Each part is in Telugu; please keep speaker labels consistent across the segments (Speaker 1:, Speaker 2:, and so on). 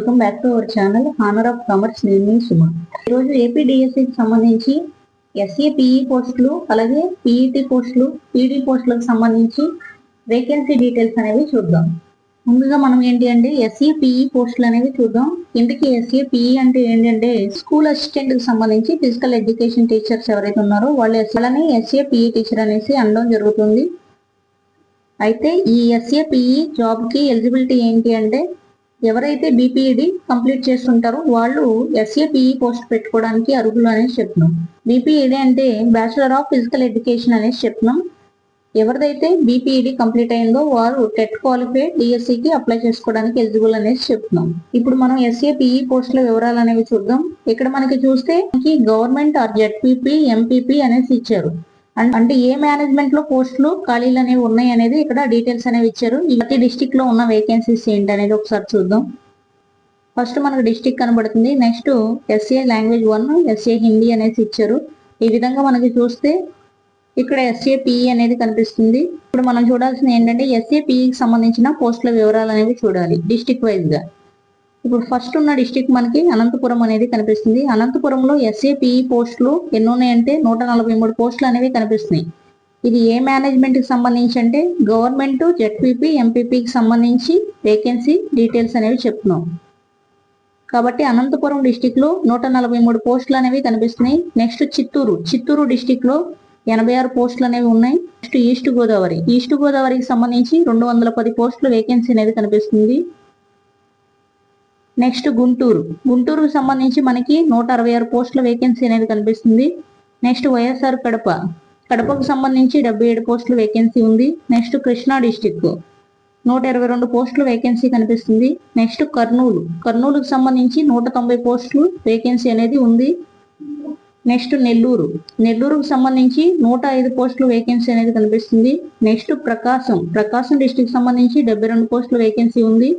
Speaker 1: Welcome back to our channel honour of commerce నేను మీ సుమ. ఈరోజు ఏపీ డిఎస్సికి సంబంధించి ఎస్ఏ పిఈ పోస్టులు అలాగే పీఈటీ పోస్టులు పీడీ పోస్టులకు సంబంధించి వేకెన్సీ డీటెయిల్స్ అనేవి చూద్దాం. ముందుగా మనం ఏంటి అంటే ఎస్ఏ పిఈ పోస్టులు అనేవి చూద్దాం. ఇంటికి ఎస్ఏ పిఈ అంటే ఏంటంటే స్కూల్ అసిస్టెంట్కి సంబంధించి ఫిజికల్ ఎడ్యుకేషన్ టీచర్స్ ఎవరైతే ఉన్నారో వాళ్ళు అలానే ఎస్ఏ పిఈ టీచర్ అనేసి అనడం జరుగుతుంది. అయితే ఈ ఎస్ఏ పిఈ జాబ్కి ఎలిజిబిలిటీ ఏంటి అంటే ఎవరైతే బీపీఈడి కంప్లీట్ చేస్తుంటారో వాళ్ళు ఎస్ఏపిఈ పోస్ట్ పెట్టుకోవడానికి అర్హులు అనేసి చెప్తున్నాం. బీపీఈడి అంటే బ్యాచులర్ ఆఫ్ ఫిజికల్ ఎడ్యుకేషన్ అనేసి చెప్తున్నాం. ఎవరిదైతే B P E D complete అయిందో వారు టెట్ క్వాలిఫైడ్ డిఎస్సికి అప్లై చేసుకోవడానికి ఎలిజిబుల్ అనేసి చెప్తున్నాం. ఇప్పుడు మనం ఎస్ఏపిఈ పోస్టుల వివరాలు అనేవి చూద్దాం. ఇక్కడ మనకి చూస్తే గవర్నమెంట్ ఆర్ జెడ్పీపీ ఎంపీపీ అనేసి ఇచ్చారు. అంటే ఏ మేనేజ్మెంట్లో పోస్టులు ఖాళీలు అనేవి ఉన్నాయి అనేది ఇక్కడ డీటెయిల్స్ అనేవి ఇచ్చారు. ప్రతి డిస్టిక్లో ఉన్న వేకెన్సీస్ ఏంటి అనేది ఒకసారి చూద్దాం. ఫస్ట్ మనకు డిస్టిక్ కనబడుతుంది. Next S A language one S A Hindi అనేసి ఇచ్చారు. ఈ విధంగా మనకి చూస్తే ఇక్కడ ఎస్ఏ పిఈ అనేది కనిపిస్తుంది. ఇప్పుడు మనం చూడాల్సింది ఏంటంటే ఎస్ఏ పిఈకి సంబంధించిన పోస్టుల వివరాలు అనేవి చూడాలి డిస్టిక్ వైజ్గా. ఇప్పుడు ఫస్ట్ ఉన్న డిస్టిక్ మనకి అనంతపురం అనేది కనిపిస్తుంది. అనంతపురంలో ఎస్ఏపిఈ పోస్టులు ఎన్ని ఉన్నాయంటే నూట నలభై మూడు పోస్టులు అనేవి కనిపిస్తున్నాయి. ఇది ఏ మేనేజ్మెంట్కి సంబంధించి అంటే గవర్నమెంట్ జెడ్పీపీ ఎంపీపీకి సంబంధించి వేకెన్సీ డీటెయిల్స్ అనేవి చెప్తున్నాం. కాబట్టి అనంతపురం డిస్టిక్లో నూట నలభై మూడు పోస్టులు అనేవి కనిపిస్తున్నాయి. నెక్స్ట్ చిత్తూరు. చిత్తూరు డిస్టిక్లో ఎనభై ఆరు పోస్టులు అనేవి ఉన్నాయి. నెక్స్ట్ ఈస్ట్ గోదావరి ఈస్ట్ గోదావరికి సంబంధించి రెండు వందల పది పోస్టులు వేకెన్సీ అనేది కనిపిస్తుంది. నెక్స్ట్ గుంటూరు. గుంటూరుకు సంబంధించి మనకి నూట అరవై ఆరు పోస్టుల వేకెన్సీ అనేది కనిపిస్తుంది. Next Y S R Kadapa. కడపకు సంబంధించి డెబ్బై ఏడు పోస్టుల వేకెన్సీ ఉంది. నెక్స్ట్ కృష్ణా డిస్టిక్ నూట ఇరవై రెండు పోస్టుల వేకెన్సీ కనిపిస్తుంది. నెక్స్ట్ కర్నూలు. కర్నూలుకు సంబంధించి నూట తొంభై పోస్టులు వేకెన్సీ అనేది ఉంది. నెక్స్ట్ నెల్లూరు. నెల్లూరుకు సంబంధించి నూట ఐదు పోస్టులు వేకెన్సీ అనేది కనిపిస్తుంది. నెక్స్ట్ ప్రకాశం. ప్రకాశం డిస్టిక్ సంబంధించి డెబ్బై రెండు పోస్టుల వేకెన్సీ ఉంది.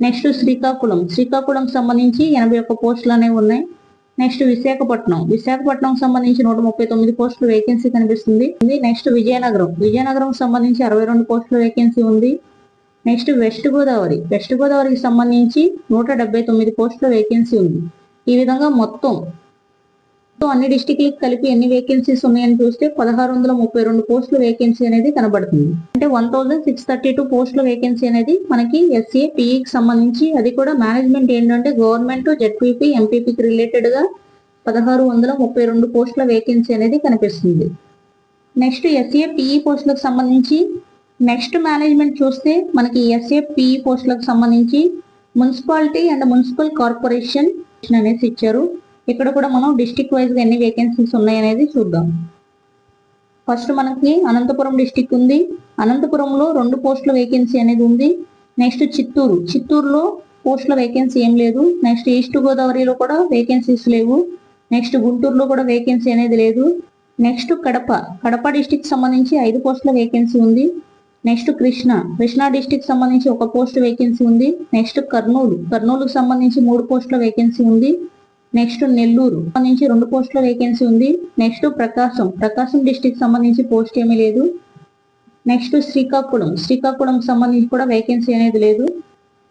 Speaker 1: నెక్స్ట్ శ్రీకాకుళం. శ్రీకాకుళం సంబంధించి ఎనభై ఒక్క పోస్టులు అనేవి ఉన్నాయి. నెక్స్ట్ విశాఖపట్నం. విశాఖపట్నం సంబంధించి నూట ముప్పై తొమ్మిది పోస్టులు వేకెన్సీ కనిపిస్తుంది. నెక్స్ట్ విజయనగరం. విజయనగరం సంబంధించి అరవై రెండు పోస్టుల వేకెన్సీ ఉంది. నెక్స్ట్ వెస్ట్ గోదావరి వెస్ట్ గోదావరికి సంబంధించి నూట డెబ్బై తొమ్మిది పోస్టుల వేకెన్సీ ఉంది. ఈ విధంగా మొత్తం సో అన్ని డిస్టిక్లకు కలిపి ఎన్ని వేకెన్సీస్ ఉన్నాయని చూస్తే పదహారు వందల ముప్పై రెండు పోస్టుల వేకెన్సీ అనేది కనబడుతుంది. అంటే one thousand six thirty two పోస్టుల వేకెన్సీ అనేది మనకి ఎస్సీ పిఈకి సంబంధించి అది కూడా మేనేజ్మెంట్ ఏంటంటే గవర్నమెంట్ జెడ్పీపీ ఎంపీపీకి రిలేటెడ్గా పదహారు వందల ముప్పై రెండు పోస్టుల వేకెన్సీ అనేది కనిపిస్తుంది. నెక్స్ట్ ఎస్ఏ పిఈ పోస్టులకు సంబంధించి నెక్స్ట్ మేనేజ్మెంట్ చూస్తే మనకి ఎస్ఏ పిఈ పోస్టులకు సంబంధించి మున్సిపాలిటీ అండ్ మున్సిపల్ కార్పొరేషన్ అనేసి ఇచ్చారు. ఇక్కడ కూడా మనం డిస్టిక్ వైజ్గా ఎన్ని వేకెన్సీస్ ఉన్నాయి అనేది చూద్దాం. ఫస్ట్ మనకి అనంతపురం డిస్టిక్ ఉంది. అనంతపురంలో రెండు పోస్టుల వేకెన్సీ అనేది ఉంది. నెక్స్ట్ చిత్తూరు. చిత్తూరులో పోస్టుల వేకెన్సీ ఏం లేదు. నెక్స్ట్ ఈస్ట్ గోదావరిలో కూడా వేకెన్సీస్ లేవు. నెక్స్ట్ గుంటూరులో కూడా వేకెన్సీ అనేది లేదు. నెక్స్ట్ కడప. కడప డిస్టిక్ సంబంధించి ఐదు పోస్టుల వేకెన్సీ ఉంది. నెక్స్ట్ కృష్ణ. కృష్ణా డిస్టిక్ సంబంధించి ఒక పోస్ట్ వేకెన్సీ ఉంది. నెక్స్ట్ కర్నూలు. కర్నూలుకు సంబంధించి మూడు పోస్టుల వేకెన్సీ ఉంది. నెక్స్ట్ నెల్లూరు నుంచి రెండు పోస్టుల వేకెన్సీ ఉంది. నెక్స్ట్ ప్రకాశం ప్రకాశం డిస్టిక్ సంబంధించి పోస్ట్ ఏమీ లేదు. నెక్స్ట్ శ్రీకాకుళం శ్రీకాకుళం సంబంధించి కూడా వేకెన్సీ అనేది లేదు.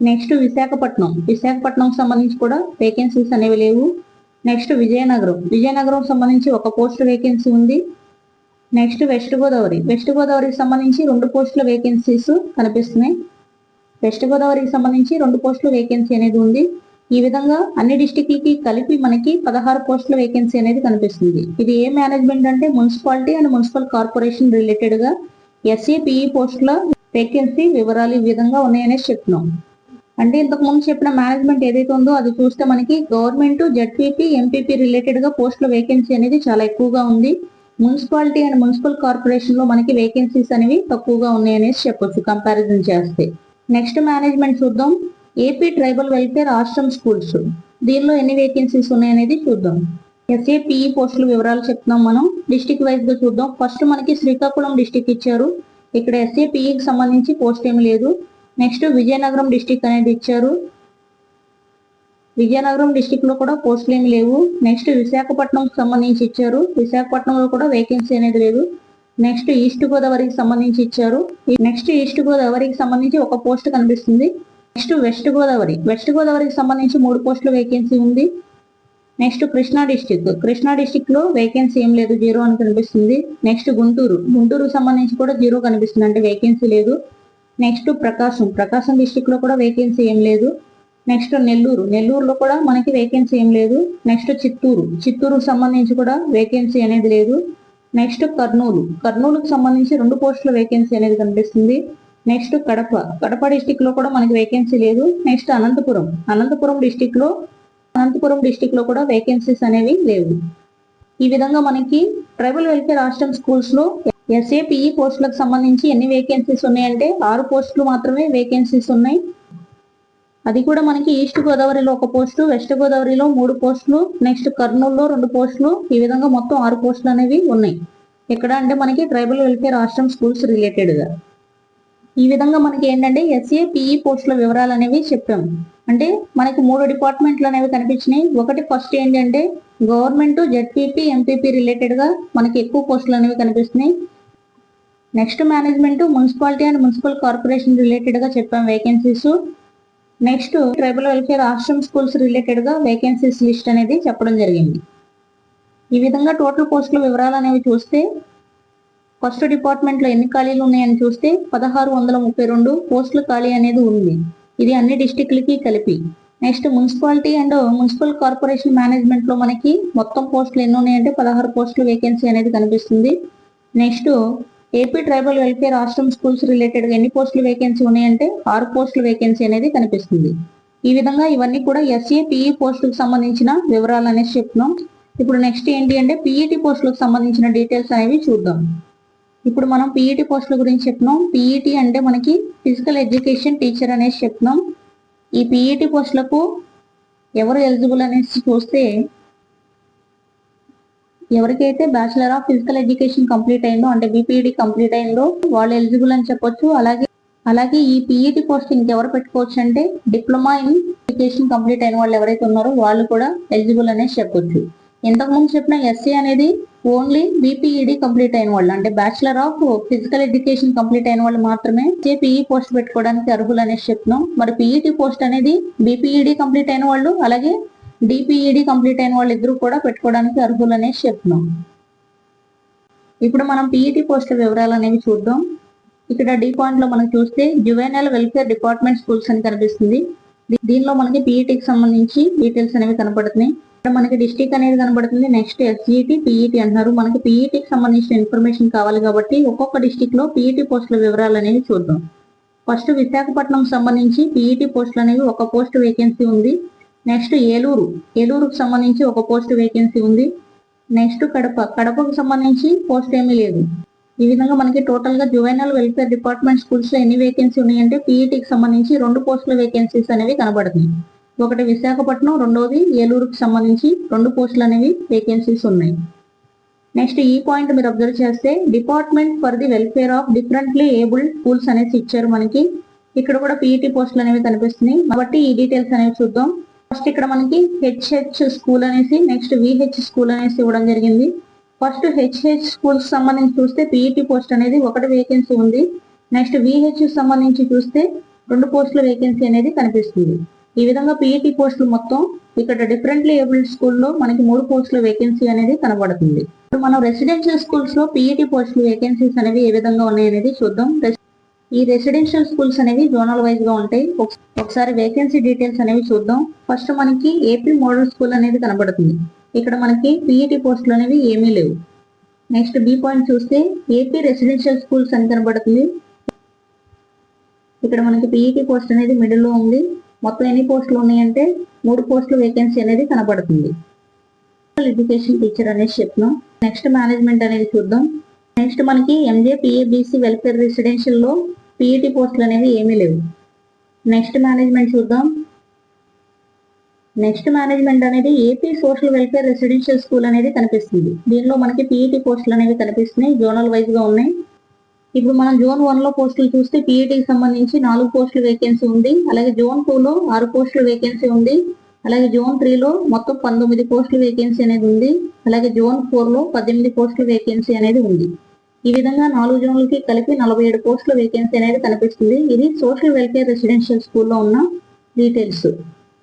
Speaker 1: నెక్స్ట్ విశాఖపట్నం విశాఖపట్నం సంబంధించి కూడా వేకెన్సీస్ అనేవి లేవు. నెక్స్ట్ విజయనగరం విజయనగరం సంబంధించి ఒక పోస్ట్ వేకెన్సీ ఉంది. నెక్స్ట్ వెస్ట్ గోదావరి వెస్ట్ గోదావరికి సంబంధించి రెండు పోస్టుల వేకెన్సీస్ కనిపిస్తున్నాయి. వెస్ట్ గోదావరికి సంబంధించి రెండు పోస్టుల వేకెన్సీ అనేది ఉంది. ఈ విధంగా అన్ని డిస్టిక్లకి కలిపి మనకి పదహారు పోస్టుల వేకెన్సీ అనేది కనిపిస్తుంది. ఇది ఏ మేనేజ్మెంట్ అంటే మున్సిపాలిటీ అండ్ మున్సిపల్ కార్పొరేషన్ రిలేటెడ్గా ఎస్ఏ పిఈ పోస్టుల వేకెన్సీ వివరాలు ఈ విధంగా ఉన్నాయనేసి చెప్తున్నాం. అంటే ఇంతకు ముందు చెప్పిన మేనేజ్మెంట్ ఏదైతే ఉందో అది చూస్తే మనకి గవర్నమెంట్ జడ్పీపీ ఎంపీపీ రిలేటెడ్గా పోస్టుల వేకెన్సీ అనేది చాలా ఎక్కువగా ఉంది. మున్సిపాలిటీ అండ్ మున్సిపల్ కార్పొరేషన్లో మనకి వేకెన్సీస్ అనేవి తక్కువగా ఉన్నాయనేసి చెప్పొచ్చు కంపారిజన్ చేస్తే. నెక్స్ట్ మేనేజ్మెంట్ చూద్దాం. A P tribal welfare Ashram schools దీనిలో ఎన్ని వేకెన్సీస్ ఉన్నాయనేది చూద్దాం. ఎస్ఏ పిఈ పోస్టుల వివరాలు చెప్తున్నాం మనం. డిస్టిక్ వైజ్గా చూద్దాం. ఫస్ట్ మనకి శ్రీకాకుళం డిస్టిక్ ఇచ్చారు. ఇక్కడ ఎస్ఏ పిఈకి సంబంధించి పోస్ట్ ఏమి లేదు. నెక్స్ట్ విజయనగరం డిస్టిక్ అనేది ఇచ్చారు. విజయనగరం డిస్టిక్లో కూడా పోస్టులు ఏమి లేవు. నెక్స్ట్ విశాఖపట్నం సంబంధించి ఇచ్చారు. విశాఖపట్నంలో కూడా వేకెన్సీ అనేది లేదు. నెక్స్ట్ ఈస్ట్ గోదావరికి సంబంధించి ఇచ్చారు. నెక్స్ట్ ఈస్ట్ గోదావరికి సంబంధించి ఒక పోస్ట్ కనిపిస్తుంది. నెక్స్ట్ వెస్ట్ గోదావరి వెస్ట్ గోదావరికి సంబంధించి మూడు పోస్టుల వేకెన్సీ ఉంది. నెక్స్ట్ కృష్ణా డిస్టిక్ కృష్ణా డిస్టిక్లో వేకెన్సీ ఏం లేదు జీరో అని కనిపిస్తుంది. నెక్స్ట్ గుంటూరు గుంటూరు సంబంధించి కూడా జీరో కనిపిస్తుంది అంటే వేకెన్సీ లేదు. నెక్స్ట్ ప్రకాశం ప్రకాశం డిస్టిక్లో కూడా వేకెన్సీ ఏం లేదు. నెక్స్ట్ నెల్లూరు నెల్లూరులో కూడా మనకి వేకెన్సీ ఏం లేదు. నెక్స్ట్ చిత్తూరు చిత్తూరుకు సంబంధించి కూడా వేకెన్సీ అనేది లేదు. నెక్స్ట్ కర్నూలు కర్నూలుకు సంబంధించి రెండు పోస్టుల వేకెన్సీ అనేది కనిపిస్తుంది. నెక్స్ట్ కడప. కడప డిస్టిక్లో కూడా మనకి వేకెన్సీ లేదు. నెక్స్ట్ అనంతపురం. అనంతపురం డిస్టిక్లో అనంతపురం డిస్టిక్లో కూడా వేకెన్సీస్ అనేవి లేవు. ఈ విధంగా మనకి ట్రైబల్ వెల్ఫేర్ హాస్టల్ స్కూల్స్లో ఎస్ఏపిఈ పోస్టులకు సంబంధించి ఎన్ని వేకెన్సీస్ ఉన్నాయంటే ఆరు పోస్టులు మాత్రమే వేకెన్సీస్ ఉన్నాయి. అది కూడా మనకి ఈస్ట్ గోదావరిలో ఒక పోస్టు వెస్ట్ గోదావరిలో మూడు పోస్టులు నెక్స్ట్ కర్నూలులో రెండు పోస్టులు ఈ విధంగా మొత్తం ఆరు పోస్టులు అనేవి ఉన్నాయి. ఎక్కడ అంటే మనకి ట్రైబల్ వెల్ఫేర్ ఆశ్రమ్ స్కూల్స్ రిలేటెడ్గా ఈ విధంగా మనకి ఏంటంటే ఎస్ఏ పిఈ పోస్టుల e వివరాలు అనేవి చెప్పాము. అంటే మనకి మూడు డిపార్ట్మెంట్లు అనేవి కనిపించినాయి. ఒకటి ఫస్ట్ ఏంటంటే గవర్నమెంట్ జెడ్పీపీ ఎంపీపీ రిలేటెడ్గా మనకి ఎక్కువ పోస్టులు అనేవి కనిపిస్తున్నాయి. Next management municipality and municipal corporation రిలేటెడ్గా చెప్పాం vacancies next tribal welfare Ashram schools రిలేటెడ్గా వేకెన్సీస్ లిస్ట్ అనేది చెప్పడం జరిగింది. ఈ విధంగా టోటల్ పోస్టుల వివరాలు అనేవి చూస్తే ఫస్ట్ డిపార్ట్మెంట్లో ఎన్ని ఖాళీలు ఉన్నాయని చూస్తే పదహారు వందల ముప్పై రెండు పోస్టుల ఖాళీ అనేది ఉంది. ఇది అన్ని డిస్టిక్లకి కలిపి. Next municipality and municipal corporation మేనేజ్మెంట్లో మనకి మొత్తం పోస్టులు ఎన్ని ఉన్నాయంటే పదహారు పోస్టులు వేకెన్సీ అనేది కనిపిస్తుంది. Next A P tribal welfare Ashram schools related ఎన్ని పోస్టులు వేకెన్సీ ఉన్నాయంటే ఆరు పోస్టులు వేకెన్సీ అనేది కనిపిస్తుంది. ఈ విధంగా ఇవన్నీ కూడా ఎస్ఏ పిఈ పోస్టులకు సంబంధించిన వివరాలు అనేసి చెప్తున్నాం. ఇప్పుడు నెక్స్ట్ ఏంటి అంటే పీఈటీ పోస్టులకు సంబంధించిన డీటెయిల్స్ అనేవి చూద్దాం. ఇప్పుడు మనం పీఈటీ పోస్టుల గురించి చెప్పినాం పీఈటీ అంటే మనకి ఫిజికల్ ఎడ్యుకేషన్ టీచర్ అనేసి చెప్తున్నాం. ఈ పీఈటీ పోస్టులకు ఎవరు ఎలిజిబుల్ అనేసి చూస్తే ఎవరికైతే bachelor of physical education complete అయిందో అంటే బీపీఈడి కంప్లీట్ అయిందో వాళ్ళు ఎలిజిబుల్ అని చెప్పొచ్చు. అలాగే అలాగే ఈ పీఈటీ పోస్ట్ ఇంకెవరు పెట్టుకోవచ్చు అంటే డిప్లొమా ఇన్ ఎడ్యుకేషన్ కంప్లీట్ అయిన వాళ్ళు ఎవరైతే ఉన్నారో వాళ్ళు కూడా ఎలిజిబుల్ అనేసి చెప్పొచ్చు. ఇంతకుముందు చెప్పిన ఎస్సీ అనేది ఓన్లీ బీపీఈడి కంప్లీట్ అయిన వాళ్ళు అంటే bachelor of physical education complete అయిన వాళ్ళు మాత్రమే జేపీఈ పోస్ట్ పెట్టుకోవడానికి అర్హులు అనేసి చెప్తున్నాం. మరి పీఈటీ పోస్ట్ అనేది బీపీఈడి కంప్లీట్ అయిన వాళ్ళు అలాగే డిపిఈడి కంప్లీట్ అయిన వాళ్ళు ఇద్దరు కూడా పెట్టుకోవడానికి అర్హులు అనేసి చెప్తున్నాం. ఇప్పుడు మనం పీఈటీ పోస్టుల వివరాలు అనేవి చూద్దాం. ఇక్కడ డి పాయింట్లో మనం చూస్తే జువెనల్ వెల్ఫేర్ డిపార్ట్మెంట్ స్కూల్స్ అని కనిపిస్తుంది. దీనిలో మనకి పీఈటీకి సంబంధించి డీటెయిల్స్ అనేవి కనపడుతున్నాయి. మనకి డిస్టిక్ అనేది కనబడుతుంది. నెక్స్ట్ ఎస్జిటి పీఈటీ అంటున్నారు. మనకి పీఈటీకి సంబంధించిన ఇన్ఫర్మేషన్ కావాలి కాబట్టి ఒక్కొక్క డిస్టిక్లో పీఈటీ పోస్టుల వివరాలు అనేవి చూద్దాం. ఫస్ట్ విశాఖపట్నం సంబంధించి పీఈటీ పోస్టులు అనేవి ఒక పోస్ట్ వేకెన్సీ ఉంది. నెక్స్ట్ ఏలూరు. ఏలూరుకు సంబంధించి ఒక పోస్ట్ వేకెన్సీ ఉంది. నెక్స్ట్ కడప. కడపకు సంబంధించి పోస్ట్ ఏమీ లేదు. ఈ విధంగా మనకి టోటల్గా జువైనల్ వెల్ఫేర్ డిపార్ట్మెంట్ స్కూల్స్లో ఎన్ని వేకెన్సీ ఉన్నాయంటే పీఈటీకి సంబంధించి రెండు పోస్టుల వేకెన్సీస్ అనేవి కనబడుతున్నాయి. ఒకటి విశాఖపట్నం రెండోది ఏలూరుకు సంబంధించి రెండు పోస్టులు అనేవి వేకెన్సీస్ ఉన్నాయి. నెక్స్ట్ ఈ పాయింట్ మీరు అబ్జర్వ్ చేస్తే department for the welfare of differently abled schools అనేసి ఇచ్చారు మనకి. ఇక్కడ కూడా పీఈటీ పోస్టులు అనేవి కనిపిస్తున్నాయి. కాబట్టి ఈ డీటెయిల్స్ అనేవి చూద్దాం. ఫస్ట్ ఇక్కడ మనకి హెచ్హెచ్ స్కూల్ అనేసి నెక్స్ట్ విహెచ్ స్కూల్ అనేసి ఇవ్వడం జరిగింది. ఫస్ట్ హెచ్హెచ్ స్కూల్స్ సంబంధించి చూస్తే పీఈటీ పోస్ట్ అనేది ఒకటి వేకెన్సీ ఉంది. నెక్స్ట్ విహెచ్ సంబంధించి చూస్తే రెండు పోస్టుల వేకెన్సీ అనేది కనిపిస్తుంది. ఈ విధంగా పీఈటీ పోస్టులు మొత్తం ఇక్కడ డిఫరెంట్లీ ఏబుల్డ్ స్కూల్లో మనకి మూడు పోస్టుల వేకెన్సీ అనేది కనబడుతుంది. మనం రెసిడెన్షియల్ స్కూల్స్లో పీఈటీ పోస్టులు వేకెన్సీస్ అనేవి ఏ విధంగా ఉన్నాయి అనేది చూద్దాం. ఈ రెసిడెన్షియల్ స్కూల్స్ అనేవి జోనల్ వైజ్గా ఉంటాయి. ఒకసారి వేకెన్సీ డీటెయిల్స్ అనేవి చూద్దాం. ఫస్ట్ మనకి ఏపీ మోడల్ స్కూల్ అనేది కనబడుతుంది. ఇక్కడ మనకి పీఈటీ పోస్టులు అనేవి ఏమీ లేవు. నెక్స్ట్ బి పాయింట్ చూస్తే ఏపీ రెసిడెన్షియల్ స్కూల్స్ అని కనబడుతుంది. ఇక్కడ మనకి పీఈటీ పోస్ట్ అనేది మిడిల్లో ఉంది. మొత్తం ఎన్ని పోస్టులు ఉన్నాయంటే మూడు పోస్టులు వేకెన్సీ అనేది కనబడుతుంది. ఎడ్యుకేషన్ టీచర్ అనేది చెప్తున్నాం. నెక్స్ట్ మేనేజ్మెంట్ అనేది చూద్దాం. నెక్స్ట్ మనకి ఎంజే పిఏబిసి వెల్ఫేర్ రెసిడెన్షియల్లో పోస్టులు అనేవి ఏమీ లేవు. నెక్స్ట్ మేనేజ్మెంట్ చూద్దాం. నెక్స్ట్ మేనేజ్మెంట్ అనేది AP social welfare residential school అనేది కనిపిస్తుంది. దీనిలో మనకి పీఈటీ పోస్టులు అనేవి కనిపిస్తున్నాయి. జోనల్ వైజ్గా ఉన్నాయి. ఇప్పుడు మనం జోన్ వన్లో పోస్టులు చూస్తే పీఈటీకి సంబంధించి నాలుగు పోస్టులు వేకెన్సీ ఉంది. అలాగే జోన్ టూ లో ఆరు పోస్టులు వేకెన్సీ ఉంది. అలాగే జోన్ త్రీ లో మొత్తం పంతొమ్మిది పోస్టులు వేకెన్సీ అనేది ఉంది. అలాగే జోన్ ఫోర్లో పద్దెనిమిది పోస్టులు వేకెన్సీ అనేది ఉంది. ఈ విధంగా నాలుగు జోన్లకి కలిపి నలభై ఏడు పోస్టుల వేకెన్సీ అనేది కనిపిస్తుంది. ఇది సోషల్ వెల్ఫేర్ రెసిడెన్షియల్ స్కూల్లో ఉన్న డీటెయిల్స్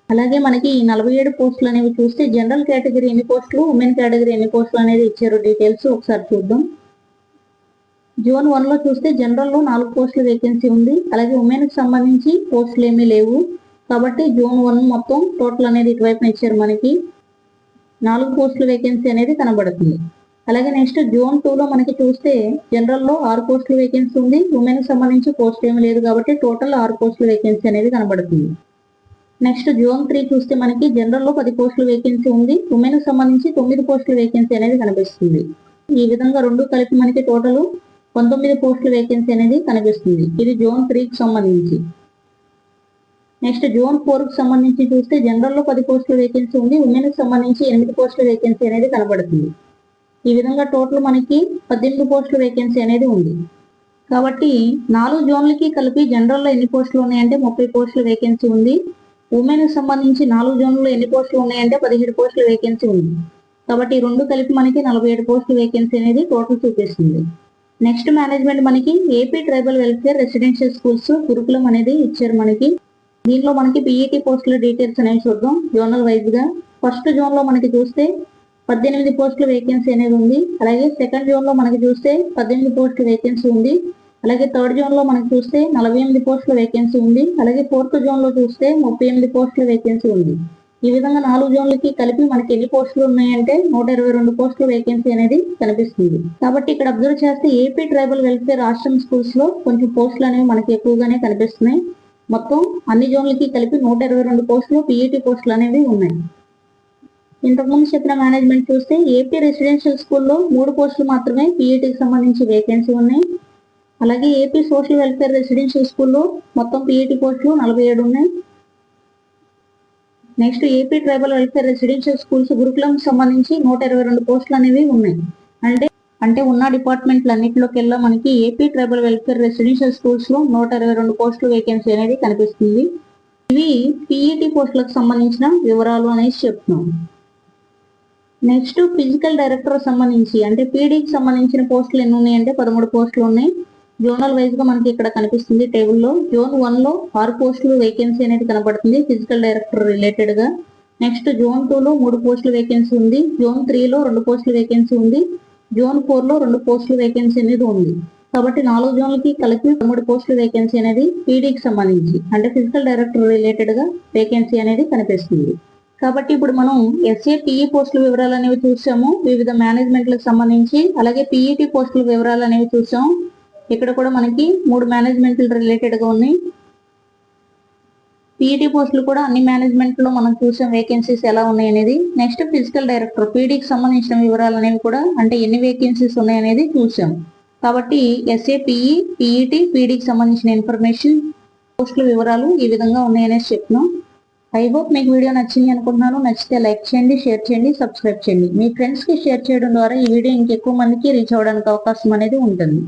Speaker 1: అలాగే మనకి ఈ నలభై ఏడు పోస్టులు అనేవి చూస్తే జనరల్ కేటగిరీ ఎన్ని పోస్టులు ఉమెన్ కేటగిరీ ఎన్ని పోస్టులు అనేది ఇచ్చారు డీటెయిల్స్ ఒకసారి చూద్దాం. జోన్ వన్లో చూస్తే జనరల్లో నాలుగు పోస్టుల వేకెన్సీ ఉంది. అలాగే ఉమెన్కి సంబంధించి పోస్టులు ఏమీ లేవు. కాబట్టి జోన్ వన్ మొత్తం టోటల్ అనేది ఇటువైపున ఇచ్చారు మనకి. నాలుగు పోస్టుల వేకెన్సీ అనేది కనబడుతుంది. అలాగే నెక్స్ట్ జోన్ టూలో మనకి చూస్తే జనరల్లో ఆరు పోస్టుల వేకెన్సీ ఉంది. ఉమెన్కి సంబంధించి పోస్ట్ ఏమి లేదు కాబట్టి టోటల్ ఆరు పోస్టుల వేకెన్సీ అనేది కనబడుతుంది. నెక్స్ట్ జోన్ త్రీ చూస్తే మనకి జనరల్లో పది పోస్టుల వేకెన్సీ ఉంది. ఉమెన్కి సంబంధించి తొమ్మిది పోస్టుల వేకెన్సీ అనేది కనిపిస్తుంది. ఈ విధంగా రెండు కలిపి మనకి టోటల్ పంతొమ్మిది పోస్టుల వేకెన్సీ అనేది కనిపిస్తుంది. ఇది జోన్ త్రీకి సంబంధించి. నెక్స్ట్ జోన్ ఫోర్కి సంబంధించి చూస్తే జనరల్లో పది పోస్టుల వేకెన్సీ ఉంది. ఉమెన్కి సంబంధించి ఎనిమిది పోస్టుల వేకెన్సీ అనేది కనబడుతుంది. ఈ విధంగా టోటల్ మనకి పద్దెనిమిది పోస్టుల వేకెన్సీ అనేది ఉంది. కాబట్టి నాలుగు జోన్లకి కలిపి జనరల్లో ఎన్ని పోస్టులు ఉన్నాయంటే ముప్పై పోస్టుల వేకెన్సీ ఉంది. ఉమెన్కి సంబంధించి నాలుగు జోన్లలో ఎన్ని పోస్టులు ఉన్నాయంటే పదిహేడు పోస్టుల వేకెన్సీ ఉంది. కాబట్టి రెండు కలిపి మనకి నలభై ఏడు పోస్టుల వేకెన్సీ అనేది టోటల్ చూపిస్తుంది. నెక్స్ట్ మేనేజ్మెంట్ మనకి AP tribal welfare residential schools Gurukulam అనేది ఇచ్చారు మనకి. దీనిలో మనకి పీఈటీ పోస్టుల డీటెయిల్స్ అనేవి చూద్దాం. జోనల్ వైజ్గా ఫస్ట్ జోన్లో మనకి చూస్తే పద్దెనిమిది పోస్టుల వేకెన్సీ అనేది ఉంది. అలాగే సెకండ్ జోన్లో మనకి చూస్తే పద్దెనిమిది పోస్టుల వేకెన్సీ ఉంది. అలాగే థర్డ్ జోన్లో మనకి చూస్తే నలభై ఎనిమిది పోస్టుల వేకెన్సీ ఉంది. అలాగే ఫోర్త్ జోన్లో చూస్తే ముప్పై ఎనిమిది పోస్టుల వేకెన్సీ ఉంది. ఈ విధంగా నాలుగు జోన్లకి కలిపి మనకి ఎన్ని పోస్టులు ఉన్నాయంటే నూట ఇరవై రెండు పోస్టుల వేకెన్సీ అనేది కనిపిస్తుంది. కాబట్టి ఇక్కడ అబ్జర్వ్ చేస్తే ఏపీ ట్రైబల్ వెల్ఫేర్ రాష్ట్రం స్కూల్స్లో కొంచెం పోస్టులు అనేవి మనకి ఎక్కువగానే కనిపిస్తున్నాయి. మొత్తం అన్ని జోన్లకి కలిపి నూట ఇరవై రెండు పోస్టులు పీఈటీ పోస్టులు అనేవి ఉన్నాయి. ఇంతకుముందు చెప్పిన మేనేజ్మెంట్ చూస్తే ఏపీ రెసిడెన్షియల్ స్కూల్లో మూడు పోస్టులు మాత్రమే పీఈటీకి సంబంధించి వేకెన్సీ ఉన్నాయి. అలాగే ఏపీ సోషల్ వెల్ఫేర్ రెసిడెన్షియల్ స్కూల్లో మొత్తం పీఈటీ పోస్టులు నలభై ఏడు ఉన్నాయి. Next AP tribal welfare residential schools Gurukulam సంబంధించి నూట ఇరవై రెండు పోస్టులు అనేవి ఉన్నాయి. అంటే అంటే ఉన్న డిపార్ట్మెంట్లు అన్నింటిలోకి వెళ్ళా మనకి ఏపీ ట్రైబల్ వెల్ఫేర్ రెసిడెన్షియల్ స్కూల్స్లో నూట ఇరవై రెండు పోస్టులు వేకెన్సీ అనేది కనిపిస్తుంది. ఇవి పీఈటీ పోస్టులకు సంబంధించిన వివరాలు అనేసి చెప్తున్నాం. నెక్స్ట్ ఫిజికల్ డైరెక్టర్ సంబంధించి అంటే పీడీకి సంబంధించిన పోస్టులు ఎన్ని ఉన్నాయంటే పదమూడు పోస్టులు ఉన్నాయి. జోనల్ వైజ్గా మనకి ఇక్కడ కనిపిస్తుంది టేబుల్లో జోన్ వన్లో ఆరు పోస్టులు వేకెన్సీ అనేది కనబడుతుంది ఫిజికల్ డైరెక్టర్ రిలేటెడ్గా. నెక్స్ట్ జోన్ టూ లో మూడు పోస్టులు వేకెన్సీ ఉంది. జోన్ త్రీ లో రెండు పోస్టులు వేకెన్సీ ఉంది. జోన్ ఫోర్లో రెండు పోస్టులు వేకెన్సీ అనేది ఉంది. కాబట్టి నాలుగు జోన్లకి కలిపి మూడు పోస్టులు వేకెన్సీ అనేది పీడీకి సంబంధించి అంటే ఫిజికల్ డైరెక్టర్ రిలేటెడ్గా వేకెన్సీ అనేది కనిపిస్తుంది. కాబట్టి ఇప్పుడు మనం ఎస్ఏ పిఈ పోస్టుల వివరాలు అనేవి చూసాము. వివిధ మేనేజ్మెంట్లకు సంబంధించి అలాగే పీఈటీ పోస్టుల వివరాలు అనేవి చూసాము ఇక్కడ కూడా మనకి మూడు మేనేజ్మెంట్లు రిలేటెడ్గా ఉన్నాయి. పీఈటీ పోస్టులు కూడా అన్ని మేనేజ్మెంట్లో మనం చూసాం వేకెన్సీస్ ఎలా ఉన్నాయి అనేది నెక్స్ట్ ఫిజికల్ డైరెక్టర్ పీడీకి సంబంధించిన వివరాలు అనేవి కూడా అంటే ఎన్ని వేకెన్సీస్ ఉన్నాయనేది చూసాం కాబట్టి ఎస్ఏ పిఈ పీఈటీ పీడీకి సంబంధించిన ఇన్ఫర్మేషన్ పోస్టుల వివరాలు ఈ విధంగా ఉన్నాయనేసి చెప్తున్నాం. ఐ హోప్ మీకు వీడియో నచ్చింది అనుకుంటున్నాను. నచ్చితే లైక్ చేయండి షేర్ చేయండి సబ్స్క్రైబ్ చేయండి. మీ ఫ్రెండ్స్కి షేర్ చేయడం ద్వారా ఈ వీడియో ఇంకెక్కువ మందికి రీచ్ అవ్వడానికి అవకాశం అనేది ఉంటుంది.